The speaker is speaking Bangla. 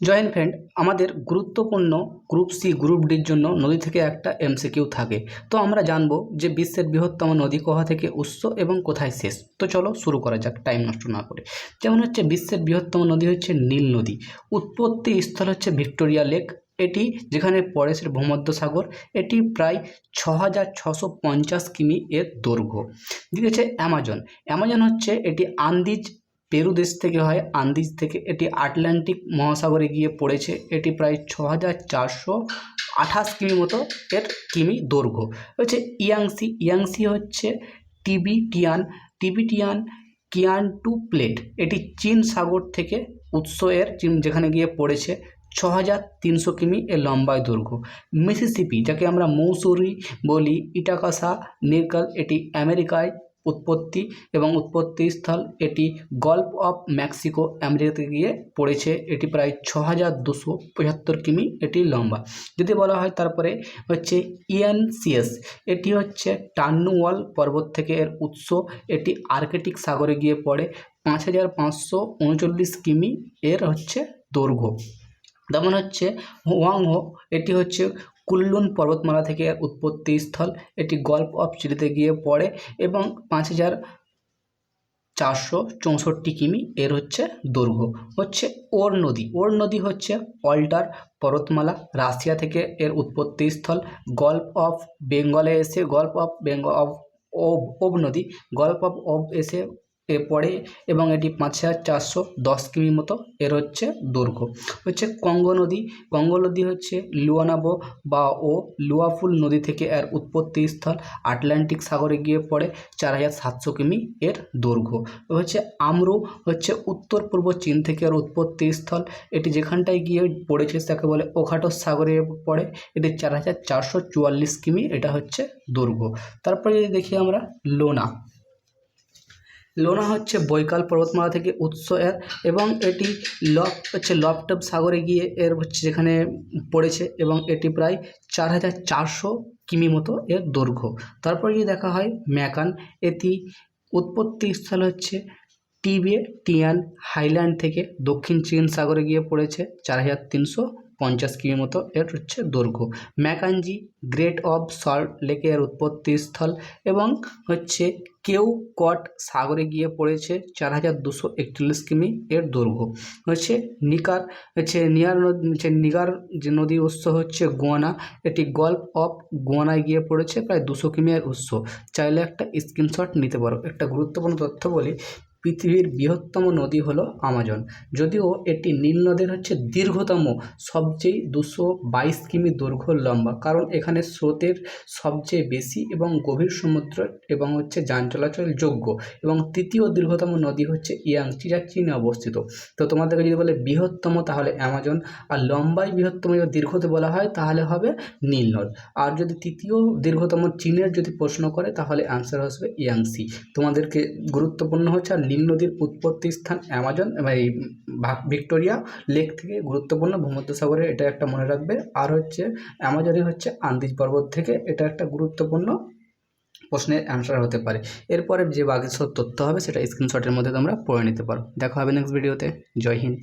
জয়েন্ট ফ্রেন্ড, আমাদের গুরুত্বপূর্ণ গ্রুপ সি, গ্রুপ ডির জন্য নদী থেকে একটা এমসিকিউ থাকে। তো আমরা জানব যে বিশ্বের বৃহত্তম নদী কোথা থেকে উৎস এবং কোথায় শেষ। তো চলো শুরু করা যাক, টাইম নষ্ট না করে। যেমন হচ্ছে, বিশ্বের বৃহত্তম নদী হচ্ছে নীল নদী। উৎপত্তি স্থল হচ্ছে ভিক্টোরিয়া লেক। এটি যেখানে সে ভূমধ্যসাগর এটি প্রায় ছ হাজার ছশো পঞ্চাশ কিমি এর দৈর্ঘ্য। হচ্ছে অ্যামাজন। অ্যামাজন হচ্ছে এটি আন্দিজ পেরু দেশ থেকে হয়, আন্দিজ থেকে। এটি আটলান্টিক মহাসাগরে গিয়ে পড়েছে। এটি প্রায় ছ হাজার চারশো আঠাশ কিমি মতো এর কিমি দৈর্ঘ্য। হচ্ছে ইয়াংসি। ইয়াংসি হচ্ছে টিবিটিয়ান। টিবিটিয়ান কিয়ান টু প্লেট। এটি চীন সাগর থেকে উৎস এর যেখানে গিয়ে পড়েছে ছ হাজার তিনশো কিমি এর লম্বায় দৈর্ঘ্য। মিসিসিপি, যাকে আমরা মৌসুরি বলি, ইটাকাসা নির্কাল এটি আমেরিকায় উৎপত্তি এবং উৎপত্তি স্থল। এটি গল্ফ অফ মেক্সিকো, আমেরিকাতে গিয়ে পড়েছে। এটি প্রায় ছ হাজার দুশো পঁচাত্তর কিমি। এটি লম্বা। যদি বলা হয় তারপরে হচ্ছে ইএনসিএস এটি হচ্ছে টার্নুওয়াল পর্বত থেকে এর উৎস। এটি আর্কেটিক সাগরে গিয়ে পড়ে। পাঁচ হাজার পাঁচশো উনচল্লিশ কিমি এর হচ্ছে দৈর্ঘ্য। যেমন হচ্ছে হোয়াংহো। এটি হচ্ছে কুল্লুন পর্বতমালা থেকে উৎপত্তি স্থল এটি গল্ফ অফ চিলিতে গিয়ে পড়ে এবং পাঁচ হাজার চারশো চৌষট্টি কিমি। এর হচ্ছে দৈর্ঘ্য। হচ্ছে ওর নদী। ওর নদী হচ্ছে অল্টার পর্বতমালা। রাশিয়া থেকে এর উৎপত্তি স্থল গল্ফ অফ বেঙ্গলে এসে gulf of Bengal of Ob Ob নদী। গল্ফ অফ ওব এসে এ পড়ে এবং এটি পাঁচ হাজার চারশো দশ কিমি মতো। এর হচ্ছে দৈর্ঘ্য হচ্ছে কঙ্গো নদী। কঙ্গো নদী হচ্ছে লুয়ানাবো বা ও লুয়াফুল নদী থেকে এর উৎপত্তি স্থল আটলান্টিক সাগরে গিয়ে পড়ে চার হাজার সাতশো কিমি এর দৈর্ঘ্য হচ্ছে আমরু হচ্ছে উত্তর পূর্ব চীন থেকে এর উৎপত্তি স্থল। এটি যেখানটায় গিয়ে পড়েছে তাকে বলে ওখাটোস সাগরে পড়ে। এটি চার হাজার চারশো চুয়াল্লিশ কিমি, এটা হচ্ছে দৈর্ঘ্য তারপরে যদি দেখি আমরা লোনা। লোনা হচ্ছে বৈকাল পর্বতমালা থেকে উৎস এর এবং এটি লব হচ্ছে লবটব সাগরে গিয়ে এর হচ্ছে যেখানে পড়েছে এবং এটি প্রায় চার হাজার চারশো কিমি মতো এর দৈর্ঘ্য। তারপর গিয়ে দেখা হয় ম্যাকান, এটি উৎপত্তি স্থল হচ্ছে টিবে, টিয়ান হাইল্যান্ড থেকে দক্ষিণ চীন সাগরে গিয়ে পড়েছে চার হাজার তিনশো পঞ্চাশ কিমি মতো। এর হচ্ছে দৈর্ঘ্য। ম্যাকানজি গ্রেট অফ সল্ট লেকের উৎপত্তি স্থল এবং হচ্ছে কেউ কট সাগরে গিয়ে পড়েছে চার হাজার দুশো একচল্লিশ কিমি এর দৈর্ঘ্য। হচ্ছে নিকার, হচ্ছে নিয়ার হচ্ছে নিগার যে নদী উৎস হচ্ছে গোয়ানা, এটি গল্ফ অফ গোয়ানায় গিয়ে পড়েছে প্রায় দুশো কিমি এর উৎস। চাইলে একটা স্ক্রিনশট নিতে পারো। একটা গুরুত্বপূর্ণ তথ্য বলি পৃথিবীর বৃহত্তম নদী হলো আমাজন। যদিও এটি নীল নদের হচ্ছে দীর্ঘতম, সবচেয়ে দুশো বাইশ কিমি দৈর্ঘ্য লম্বা, কারণ এখানে স্রোতের সবচেয়ে বেশি এবং গভীর সমুদ্র এবং হচ্ছে যান চলাচল যোগ্য। এবং তৃতীয় দীর্ঘতম নদী হচ্ছে ইয়াংচি, যা চীনে অবস্থিত। তো তোমাদেরকে যদি বলে বৃহত্তম, তাহলে অ্যামাজন আর লম্বাই বৃহত্তম যদি দীর্ঘতে বলা হয়, তাহলে হবে নীল নদ। আর যদি তৃতীয় দীর্ঘতম চীনের যদি প্রশ্ন করে, তাহলে অ্যান্সার আসবে ইয়াংসি তোমাদেরকে গুরুত্বপূর্ণ হচ্ছে আর নীল নদীর উৎপত্তি স্থান অ্যামাজন এই ভিক্টোরিয়া লেক থেকে গুরুত্বপূর্ণ ভূমধ্যসাগরে এটা একটা মনে রাখবে। আর হচ্ছে অ্যামাজনে হচ্ছে আন্দিজ পর্বত থেকে এটা একটা গুরুত্বপূর্ণ প্রশ্নের অ্যান্সার হতে পারে। এরপরে যে বাকি সব তথ্য হবে সেটা স্ক্রিনশটের মধ্যে তোমরা পড়ে নিতে পারো। দেখা হবে নেক্সট ভিডিওতে জয় হিন্দ।